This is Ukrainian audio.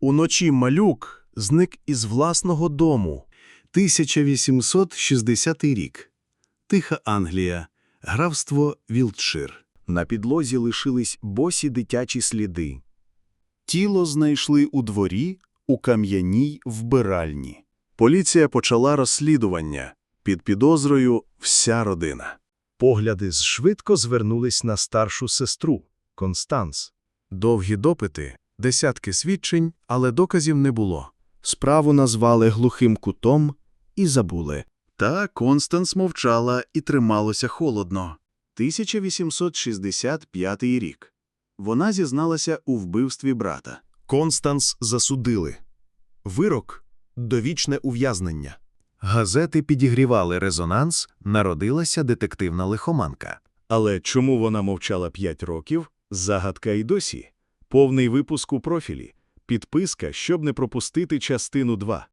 Уночі малюк зник із власного дому. 1860 рік. Тиха Англія. Графство Вілтшир. На підлозі лишились босі дитячі сліди. Тіло знайшли у дворі у кам'яній вбиральні. Поліція почала розслідування. Під підозрою вся родина. Погляди швидко звернулись на старшу сестру Констанс. Довгі допити, десятки свідчень, але доказів не було. Справу назвали глухим кутом і забули. Та Констанс мовчала і трималося холодно. 1865 рік. Вона зізналася у вбивстві брата. Констанс засудили. Вирок – довічне ув'язнення. Газети підігрівали резонанс, народилася детективна лихоманка. Але чому вона мовчала 5 років? Загадка й досі. Повний випуск у профілі. Підписка, щоб не пропустити частину 2.